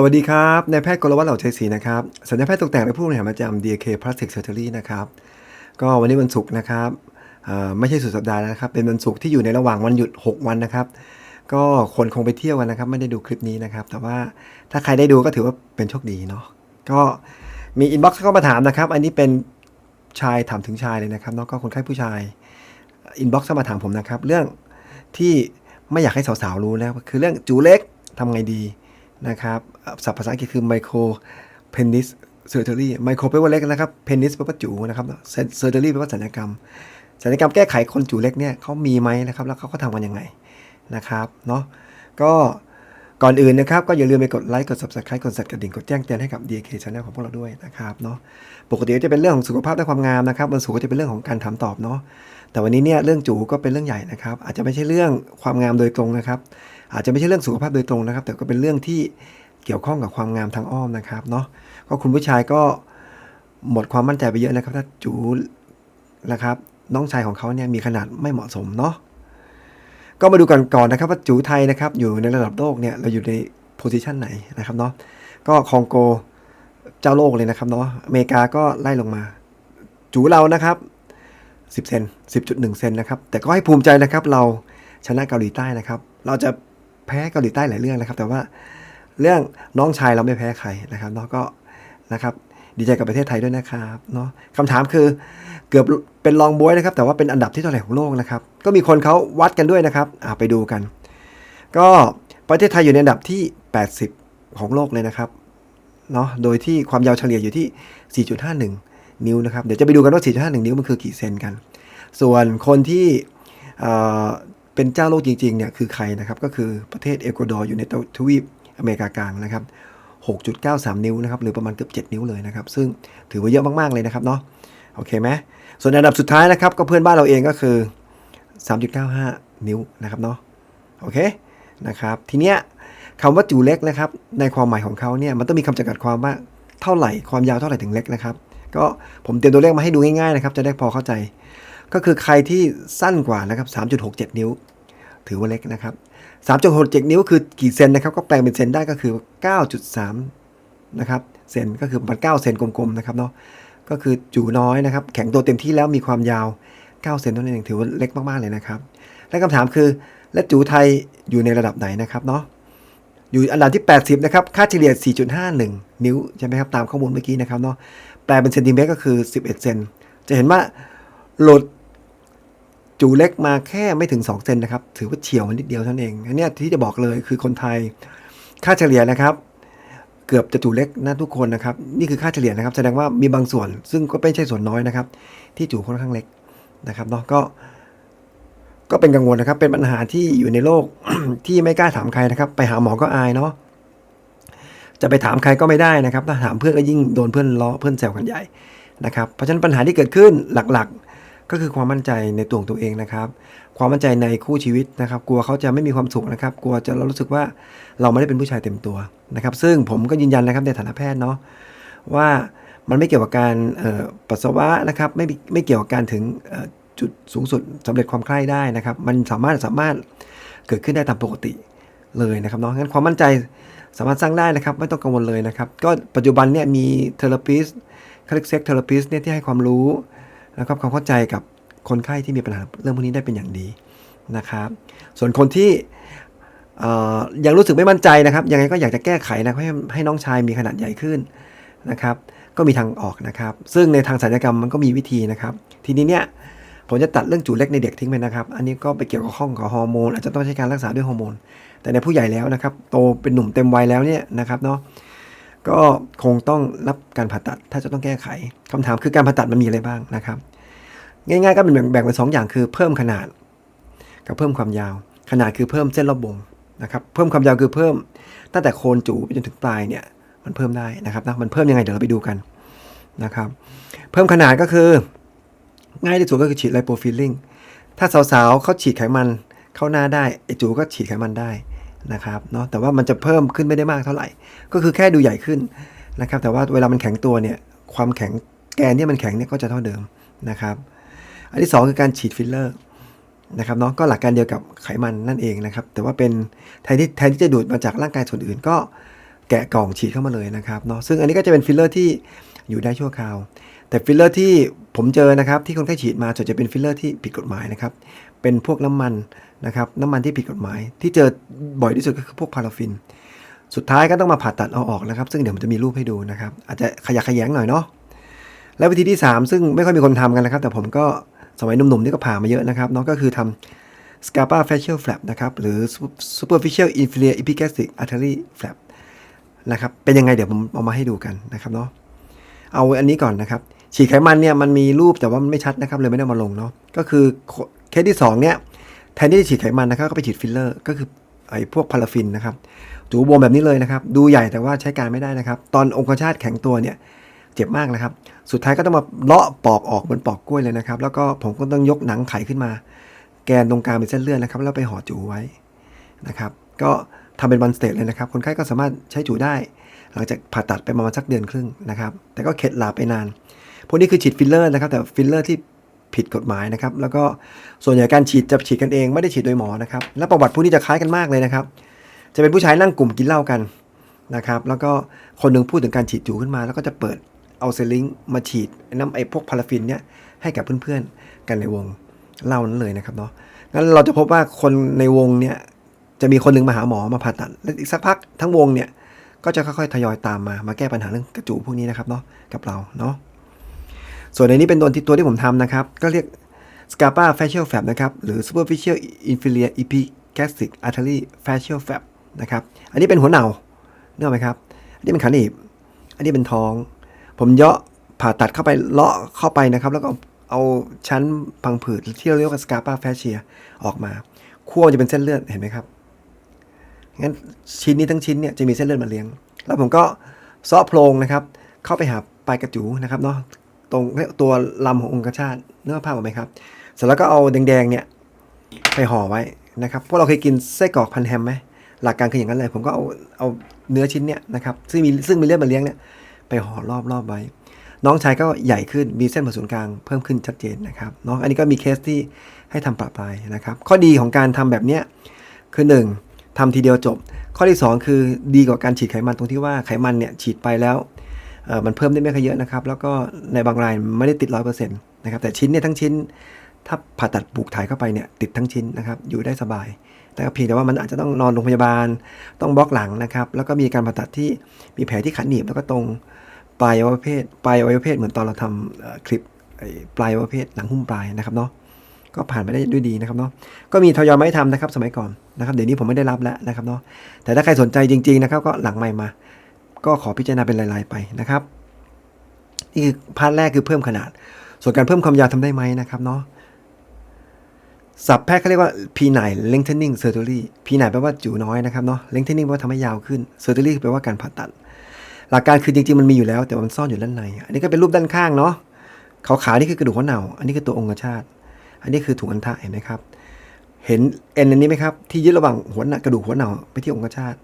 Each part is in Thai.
สวัสดีครับ นายแพทย์กรวัตรเหล่าชัยศรีนะครับสัญญาแพทย์ตกแต่งและผู้บริหารประจำ DK Plastic Surgery นะครับ ก็วันนี้วันศุกร์นะครับไม่ใช่สุดสัปดาห์แล้วนะครับ เป็นวันศุกร์ที่อยู่ในระหว่างวันหยุด 6 วันนะครับ ก็คนคงไปเที่ยวกันนะครับ ไม่ได้ดูคลิปนี้นะครับ แต่ว่าถ้าใครได้ดูก็ถือว่าเป็นโชคดีเนาะ ก็มีอินบ็อกซ์เข้ามาถามนะครับ อันนี้เป็นชายถามถึงชายเลยนะครับเนาะก็คนไข้ผู้ชายอินบ็อกซ์เข้ามาถามผมนะครับ เรื่องที่ไม่อยากให้สาวๆรู้นะคือเรื่องจูเล็กทำไงดี นะครับศัพท์ภาษาอังกฤษคือ micro penis surgery micro แปลว่าเล็กนะครับ penis แปลว่าจูนะครับ surgery แปลว่าศัลยกรรมศัลยกรรมแก้ไขคนจูเล็กเนี่ยเขามีไหมนะครับ แล้วเขาก็ทำกันยังไงนะครับเนาะก็ก่อนอื่นนะครับ ก็อย่าลืมไปกดไลค์กด subscribe กดสั่นกระดิ่งกดแจ้งเตือนให้กับ DK Channel ของพวกเราด้วยนะครับเนาะปกติจะเป็นเรื่องของสุขภาพและความงามนะครับวันศุกร์ก็จะเป็นเรื่องของการถามตอบเนาะ แต่วันนี้เนี่ยเรื่องจูก็เป็นเรื่องใหญ่นะครับ อาจจะไม่ใช่เรื่องความงามโดยตรงนะครับ อาจจะไม่ใช่เรื่องสุขภาพโดยตรงนะครับ แต่ก็เป็นเรื่องที่เกี่ยวข้องกับความงามทางอ้อมนะครับเนาะก็คุณผู้ชายก็หมดความมั่นใจไปเยอะนะครับถ้าจูนะครับ น้องชายของเขาเนี่ยมีขนาดไม่เหมาะสมเนาะก็มาดูกันก่อนนะครับว่าจูไทยนะครับ อยู่ในระดับโลกเนี่ยเราอยู่ในโพซิชันไหนนะครับเนาะก็คองโกเจ้าโลกเลยนะครับเนาะอเมริกาก็ไล่ลงมา จูเรานะครับ 10 เซน 10.1 เซนนะครับ แต่ก็ให้ภูมิใจนะครับ เราชนะเกาหลีใต้นะครับ เราจะแพ้เกาหลีใต้หลายเรื่องนะครับ แต่ว่าเรื่องน้องชายเราไม่แพ้ใครนะครับเนาะก็นะครับ ดีใจกับประเทศไทยด้วยนะครับเนาะคำถามคือเกือบเป็นรองบวยนะครับ แต่ว่าเป็นอันดับที่เท่าไหร่ของโลกนะครับ ก็มีคนเขาวัดกันด้วยนะครับอ่าไปดูกัน ก็ประเทศไทยอยู่ในอันดับที่ 80 ของโลกเลยนะครับเนาะโดยที่ความยาวเฉลี่ยอยู่ที่ 4.51 นิ้วนะครับ เดี๋ยวจะไปดูกันว่า 4.51 นิ้วมันคือกี่เซนกัน ส่วนคนที่เป็นเจ้าโลกจริงๆเนี่ยคือใครนะครับก็คือประเทศเอกวาดอร์อยู่ในทวีปอเมริกากลางนะครับ 6.93 นิ้วนะครับหรือประมาณเกือบ 7 นิ้วเลยนะครับ ซึ่งถือว่าเยอะมากๆเลยนะครับเนาะโอเคไหมส่วนอันดับสุดท้ายนะครับก็เพื่อนบ้านเราเองก็คือ 3.95 นิ้วนะครับเนาะโอเคนะครับทีเนี้ยคำว่าจูเล็กนะครับในความหมายของเขาเนี่ยมันต้องมีคำจำกัดความว่าเท่าไหร่ความยาวเท่าไหร่ถึงเล็กนะครับ ก็ผมเตรียมตัวเลขมาให้ดูง่ายๆนะครับ จะได้พอเข้าใจ ก็คือใครที่สั้นกว่านะครับ 3.67 นิ้ว ถือว่าเล็กนะครับ 3.67 นิ้วคือกี่เซนนะครับ ก็แปลงเป็นเซนได้ก็คือ 9.3 นะครับ เซนก็คือประมาณ9เซนกลมๆนะครับเนาะ ก็คือจูน้อยนะครับ แข็งตัวเต็มที่แล้วมีความยาว 9 เซนเท่านั้นเองถือว่าเล็กมากๆเลยนะครับ และคำถามคือ และจูไทยอยู่ในระดับไหนนะครับเนาะอยู่อันดับที่ 80 นะครับ ค่าเฉลี่ย 4.51 นิ้ว ใช่ไหมครับ ตามข้อมูลเมื่อกี้นะครับเนาะ แปลเป็นเซนติเมตรก็คือ 11 เซน จะเห็นว่าหลุดจูเล็กมาแค่ไม่ถึง 2 เซนนะครับ ถือว่าเฉียวมันนิดเดียวเท่านั้นเอง อันเนี้ยที่จะบอกเลยคือคนไทย ค่าเฉลี่ยนะครับ เกือบจะจูเล็กนะทุกคนนะครับ นี่คือค่าเฉลี่ยนะครับ แสดงว่ามีบางส่วน ซึ่งก็ไม่ใช่ส่วนน้อยนะครับ ที่จูค่อนข้างเล็กนะครับเนาะก็ ก็เป็นกังวลนะครับ เป็นปัญหาที่อยู่ในโลกที่ไม่กล้าถามใครนะครับ ไปหาหมอก็อายเนาะ จะไปถามใครก็ไม่ได้นะครับ ถ้าถามเพื่อนก็ยิ่งโดนเพื่อนล้อเพื่อนแซวกันใหญ่นะครับ เพราะฉะนั้นปัญหาที่เกิดขึ้นหลักๆ ก็คือความมั่นใจในตัวของตัวเองนะครับ ความมั่นใจในคู่ชีวิตนะครับ กลัวเขาจะไม่มีความสุขนะครับ กลัวจะเรารู้สึกว่าเราไม่ได้เป็นผู้ชายเต็มตัวนะครับ ซึ่งผมก็ยืนยันนะครับในฐานะแพทย์เนาะว่ามันไม่เกี่ยวกับการปัสสาวะนะครับไม่ไม่เกี่ยวกับการถึงจุดสูงสุดสำเร็จความใคร่ได้นะครับ มันสามารถสามารถเกิดขึ้นได้ตามปกติเลยนะครับเนาะงั้นความมั่นใจ สามารถสร้างได้นะครับ ไม่ต้องกังวลเลยนะครับ ก็ปัจจุบันเนี่ยมีเทเลปิสคลิกเซ็กเทเลปิสเนี่ยที่ให้ความรู้นะครับความเข้าใจกับคนไข้ที่มีปัญหาเรื่องพวกนี้ได้เป็นอย่างดีนะครับ ส่วนคนที่ยังรู้สึกไม่มั่นใจนะครับ ยังไงก็อยากจะแก้ไขนะให้ให้น้องชายมีขนาดใหญ่ขึ้นนะครับ ก็มีทางออกนะครับ ซึ่งในทางศัลยกรรมมันก็มีวิธีนะครับ ทีนี้เนี่ยผมจะตัดเรื่องจูเล็กในเด็กทิ้งไปนะครับ อันนี้ก็ไปเกี่ยวกับข้องกับฮอร์โมนอาจจะต้องใช้การรักษาด้วยฮอร์โมน แต่ในผู้ใหญ่แล้วนะครับ โตเป็นหนุ่มเต็มวัยแล้วเนี่ยนะครับเนาะก็คงต้องรับการผ่าตัดถ้าจะต้องแก้ไขคำถามคือการผ่าตัดมันมีอะไรบ้างนะครับ ง่ายๆก็เป็นแบ่งแบ่งเป็นสองอย่างคือเพิ่มขนาด กับเพิ่มความยาว ขนาดคือเพิ่มเส้นรอบวงนะครับ เพิ่มความยาวคือเพิ่ม ตั้งแต่โคนจูไปจนถึงปลายเนี่ย มันเพิ่มได้นะครับนะมันเพิ่มยังไงเดี๋ยวเราไปดูกันนะครับ เพิ่มขนาดก็คือ ง่ายที่สุดก็คือฉีดไลโปฟิลลิ่งถ้าสาวๆเขาฉีดไขมันเข้าหน้าได้ไอจูก็ฉีดไขมันได้ นะครับเนาะแต่ว่ามันจะเพิ่มขึ้นไม่ได้มากเท่าไหร่ ก็คือแค่ดูใหญ่ขึ้นนะครับแต่ว่าเวลามันแข็งตัวเนี่ยความแข็งแกนที่มันแข็งเนี่ยก็จะเท่าเดิมนะครับ อันที่สองคือการฉีดฟิลเลอร์นะครับเนาะก็หลักการเดียวกับไขมันนั่นเองนะครับ แต่ว่าเป็นแทนที่แทนที่จะดูดมาจากร่างกายส่วนอื่น ก็แกะกล่องฉีดเข้ามาเลยนะครับเนาะซึ่งอันนี้ก็จะเป็นฟิลเลอร์ที่อยู่ได้ชั่วคราว แต่ฟิลเลอร์ที่ผมเจอนะครับที่คนไข้ฉีดมาส่วนจะเป็นฟิลเลอร์ที่ผิดกฎหมายนะครับเป็นพวกน้ำมัน นะครับน้ำมันที่ผิดกฎหมาย ที่เจอบ่อยที่สุดก็คือพวกพาราฟิน สุดท้ายก็ต้องมาผ่าตัดเอาออกนะครับ ซึ่งเดี๋ยวผมจะมีรูปให้ดูนะครับ อาจจะขยักขยงหน่อยเนาะและวิธีที่ 3 ซึ่งไม่ค่อยมีคนทำกันนะครับ แต่ผมก็สมัยหนุ่มๆนี่ก็ผ่ามาเยอะนะครับเนาะก็คือทำ Scapa facial flap นะครับ หรือ superficial inferior epigastric artery flap นะครับ เป็นยังไงเดี๋ยวผมเอามาให้ดูกันนะครับเนาะ เอาอันนี้ก่อนนะครับ ฉีดไขมันเนี่ยมันมีรูปแต่ว่ามันไม่ชัดนะครับเลยไม่ได้มาลงเนาะ ก็คือเคสที่2เนี่ย แทนที่จะฉีดไขมันนะครับก็ไปฉีดฟิลเลอร์ ก็คือไอ้พวกพาราฟินนะครับจูบวมแบบนี้เลยนะครับ ดูใหญ่แต่ว่าใช้การไม่ได้นะครับ ตอนองคชาตแข็งตัวเนี่ยเจ็บมากนะครับ สุดท้ายก็ต้องมาเลาะปอกออกเหมือนปอกกล้วยเลยนะครับ แล้วก็ผมก็ต้องยกหนังไขขึ้นมา แกนตรงกลางเป็นเส้นเลือดนะครับแล้วไปห่อจูไว้นะครับ ก็ทำเป็นวันสเตจเลยนะครับ คนไข้ก็สามารถใช้จูได้ หลังจากผ่าตัดไปประมาณสักเดือนครึ่งนะครับ แต่ก็เข็ดหลาบไปนาน พวกนี้คือฉีดฟิลเลอร์นะครับ แต่ฟิลเลอร์ที่ ผิดกฎหมายนะครับ แล้วก็ส่วนใหญ่การฉีดจะฉีดกันเองไม่ได้ฉีดโดยหมอนะครับ และประวัติพวกนี้จะคล้ายกันมากเลยนะครับ จะเป็นผู้ชายนั่งกลุ่มกินเหล้ากันนะครับ แล้วก็คนหนึ่งพูดถึงการฉีดจูขึ้นมา แล้วก็จะเปิดเอาเซลิงมาฉีดน้ำไอ้พวกพาราฟินเนี่ยให้กับเพื่อนๆ กันในวงเหล้านั้นเลยนะครับเนาะงั้นเราจะพบว่าคนในวงเนี่ยจะมีคนหนึ่งมาหาหมอมาผ่าตัดแล้วอีกสักพักทั้งวงเนี่ยก็จะค่อยๆทยอยตามมามาแก้ปัญหาเรื่องกระจูพวกนี้นะครับเนาะกับเราเนาะ ส่วนในนี้เป็นตัวที่ตัวที่ผมทำนะครับ ก็เรียก Scapa facial flap นะครับ หรือ superficial inferior epigastric artery facial flap นะครับ อันนี้เป็นหัวเหนาเนกอไหมครับ อันนี้เป็นขาหนีบ อันนี้เป็นท้อง ผมเยาะผ่าตัดเข้าไปเลาะเข้าไปนะครับ แล้วก็เอาชั้นพังผืดที่เราเรียกว่า Scapa fascia ออกมาขั้วจะเป็นเส้นเลือดเห็นไหมครับ งั้นชิ้นนี้ทั้งชิ้นเนี่ยจะมีเส้นเลือดมาเลี้ยง แล้วผมก็ซาะโพรงนะครับ เข้าไปหาปลายกระจูนะครับเนาะ ตรงตัวลำขององคชาตเนื้อผ้าพออกไหมครับ เสร็จแล้วก็เอาแดงๆเนี่ยไปห่อไว้นะครับพวกเราเคยกินไส้กรอกพันแฮมไหมหลักการคืออย่างนั้นเลยผมก็เอาเอาเนื้อชิ้นเนี่ยนะครับซึ่งมีซึ่งมีเลือดมาเลี้ยงเนี่ยไปห่อรอบรอบไว้ น้องชายก็ใหญ่ขึ้นมีเส้นผ่าศูนย์กลางเพิ่มขึ้นชัดเจนนะครับเนาะอันนี้ก็มีเคสที่ให้ทำปรับปลายนะครับ ข้อดีของการทำแบบเนี้ยคือ 1ทำทีเดียวจบ ข้อที่ 2 คือดีกว่าการฉีดไขมันตรงที่ว่าไขมันเนี่ยฉีดไปแล้ว มันเพิ่มได้ไม่ค่อยเยอะนะครับ แล้วก็ในบางรายไม่ได้ติดร้อยเปอร์เซ็นต์นะครับ แต่ชิ้นเนี่ยทั้งชิ้น ถ้าผ่าตัดปลูกถ่ายเข้าไปเนี่ยติดทั้งชิ้นนะครับ อยู่ได้สบาย แต่ก็เพียงแต่ว่ามันอาจจะต้องนอนโรงพยาบาล ต้องบล็อกหลังนะครับ แล้วก็มีการผ่าตัดที่มีแผลที่ขาหนีบแล้วก็ตรงปลายอวัยวะเพศปลายอวัยวะเพศเหมือนตอนเราทำคลิปปลายอวัยวะเพศหนังหุ้มปลายนะครับเนาะก็ผ่านไปได้ด้วยดีนะครับเนาะ ก็มีทยอยไมาให้ทำนะครับสมัยก่อนนะครับ เดี๋ยวนี้ผมไม่ได้รับแล้วนะครับเนาะ แต่ถ้าใครสนใจจริงๆนะครับก็หลังใหม่มา ก็ขอพิจารณาเป็นราย ๆ ไปนะครับ นี่คือพาร์ทแรกคือเพิ่มขนาด ส่วนการเพิ่มความยาวทำได้ไหมนะครับเนาะศัพท์แพทย์เขาเรียกว่า P9 lengthening surgery P9 แปลว่าจูน้อยนะครับเนาะ lengthening แปลว่าทำให้ยาวขึ้น surgery แปลว่าการผ่าตัด หลักการคือจริงๆ มันมีอยู่แล้ว แต่มันซ่อนอยู่ด้านใน อันนี้ก็เป็นรูปด้านข้างเนาะขาวๆนี่คือกระดูกหัวเหน่า อันนี้คือตัวองคชาต อันนี้คือถุงอันทะเห็นไหมครับ เห็นเอ็นอันนี้ไหมครับ ที่ยึดระหว่างหัวหน้ากระดูกหัวเหน่าไปที่องคชาต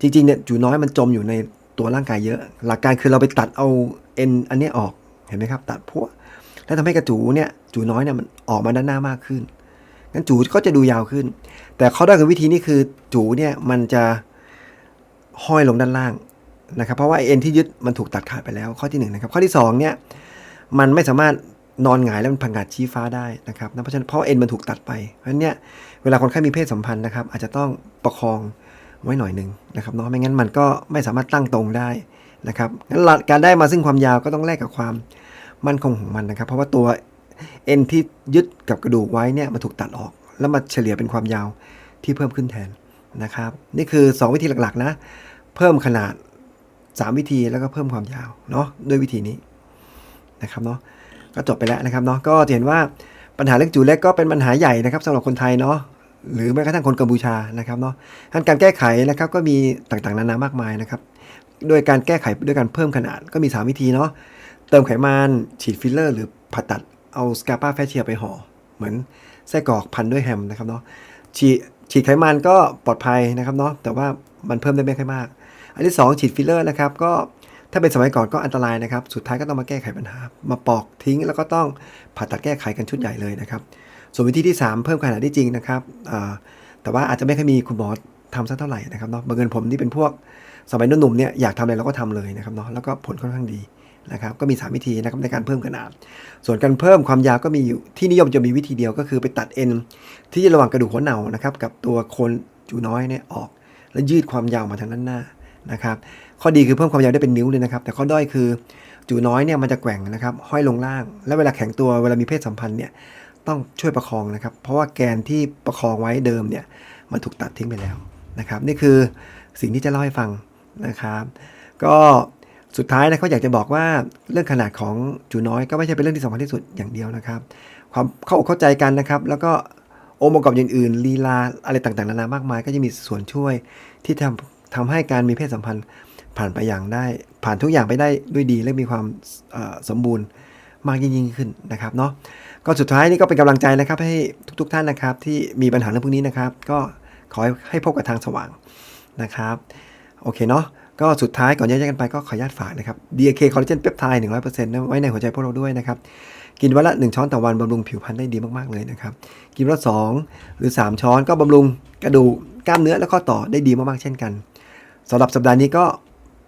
จริงๆเนี่ยจูน้อยมันจมอยู่ใน ตัวร่างกายเยอะ หลักการคือเราไปตัดเอาเอ็นอันนี้ออกเห็นไหมครับ ตัดพวกแล้วทำให้กระจูเนี่ยจูน้อยเนี่ยมันออกมาด้านหน้ามากขึ้นงั้นจูก็จะดูยาวขึ้น แต่ข้อด้อยขอวิธีนี้คือจูเนี่ยมันจะห้อยลงด้านล่างนะครับ เพราะว่าเอ็นที่ยึดมันถูกตัดขาดไปแล้ว ข้อที่หนึ่งนะครับข้อที่สองเนี่ยมันไม่สามารถนอนหงายแล้วมันพังงาดชี้ฟ้าได้นะครับนะเพราะฉะนั้นเพราะเอ็นมันถูกตัดไปเพราะฉะนั้นเนี่ยเวลาคนไข้มีเพศสัมพันธ์นะครับ อาจจะต้องประคอง ไว้หน่อยหนึ่งนะครับเนาะไม่งั้นมันก็ไม่สามารถตั้งตรงได้นะครับงั้นการได้มาซึ่งความยาวก็ต้องแลกกับความมั่นคงของมันนะครับ เพราะว่าตัวเอ็นที่ยึดกับกระดูกไว้เนี่ยมันถูกตัดออก แล้วมาเฉลี่ยเป็นความยาวที่เพิ่มขึ้นแทนนะครับ นี่คือ 2 วิธีหลักๆนะ เพิ่มขนาด 3 วิธีแล้วก็เพิ่มความยาวเนาะด้วยวิธีนี้นะครับเนาะก็จบไปแล้วนะครับเนาะก็เห็นว่าปัญหาเรื่องจูเล็กก็เป็นปัญหาใหญ่นะครับสำหรับคนไทยเนาะ หรือแม้กระทั่งคนกัมพูชานะครับเนาะการแก้ไขนะครับก็มีต่างๆ นานามากมายนะครับ โดยการแก้ไขด้วยการเพิ่มขนาดก็มี 3 วิธีเนาะ เติมไขมันฉีดฟิลเลอร์ หรือผ่าตัดเอาสกาปาแฟเชียไปห่อ เหมือนไส้กรอกพันด้วยแฮมนะครับเนาะ ฉีดฉีดไขมันก็ปลอดภัยนะครับเนาะ แต่ว่ามันเพิ่มได้ไม่ค่อยมาก อันที่ 2 ฉีดฟิลเลอร์นะครับก็ ถ้าเป็นสมัยก่อนก็อันตรายนะครับ สุดท้ายก็ต้องมาแก้ไขปัญหา มาปอกทิ้ง แล้วก็ต้องผ่าตัดแก้ไขกันชุดใหญ่เลยนะครับ ส่วนวิธีที่ 3 เพิ่มขนาดได้จริงนะครับแต่ว่าอาจจะไม่ค่อยมีคุณหมอทำสักเท่าไหร่นะครับเนาะบังเอิญผมนี่เป็นพวกสมัยหนุ่มๆเนี่ยอยากทำอะไรเราก็ทำเลยนะครับเนาะแล้วก็ผลค่อนข้างดีนะครับก็มี 3 วิธีนะครับในการเพิ่มขนาด ส่วนการเพิ่มความยาวก็มีอยู่ที่นิยมจะมีวิธีเดียวก็คือไปตัดเอ็นที่ระหว่างกระดูกหัวเหนานะครับกับตัวโคนจูน้อยเนี่ยออก แล้วยืดความยาวมาทางด้านหน้า นะครับ ข้อดีคือเพิ่มความยาวได้เป็นนิ้วเลยนะครับ แต่ข้อด้อยคือจูน้อยเนี่ยมันจะแกว่งนะครับ ห้อยลงล่าง แล้วเวลาแข็งตัวเวลามีเพศสัมพันธ์เนี่ยต้องช่วยประคองนะครับ เพราะว่าแกนที่ประคองไว้เดิมเนี่ยมันถูกตัดทิ้งไปแล้วนะครับ นี่คือสิ่งที่จะเล่าให้ฟังนะครับ ก็สุดท้ายนะเขาอยากจะบอกว่าเรื่องขนาดของจูน้อยก็ไม่ใช่เป็นเรื่องที่สำคัญที่สุดอย่างเดียวนะครับ ความเข้าอกเข้าใจกันนะครับ แล้วก็องค์ประกอบอย่างอื่นลีลาอะไรต่างๆ นานามากมาย ก็จะมีส่วนช่วยที่ทำ ทำให้การมีเพศสัมพันธ์ผ่านไปอย่างได้ ผ่านทุกอย่างไปได้ด้วยดีและมีความสมบูรณ์มากยิ่งขึ้นนะครับเนาะก็สุดท้ายนี่ก็เป็นกำลังใจนะครับให้ทุกๆท่านนะครับ ที่มีปัญหาเรื่องพวกนี้นะครับ ก็ขอให้ใหพบกับทางสว่างนะครับ โอเคเนาะก็สุดท้ายก่อนแยกกันไปก็ขออนุญาตฝากนะครับ DAK คอลลาเจนเปปไทด์100%นะไว้ในหัวใจพวกเราด้วยนะครับ กินวันละ 1 ช้อนต่อวันบำรุงผิวพรรณได้ดีมากๆเลยนะครับ กินวันละ2หรือ 3 ช้อนก็บำรุงกระดูกกล้ามเนื้อและข้อต่อได้ดีมากๆเช่นกัน สำหรับสัปดาห์นี้ก็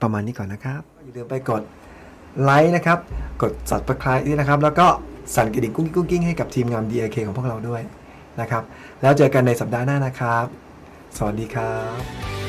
ประมาณนี้ก่อนนะครับ อย่าลืมไปกดไลค์นะครับ กด subscribe ด้วยนะครับ แล้วก็สั่นกระดิ่งกุ้งกิ้งกุ้งกิ้งให้กับทีมงาน DAK ของพวกเราด้วยนะครับ แล้วเจอกันในสัปดาห์หน้านะครับ สวัสดีครับ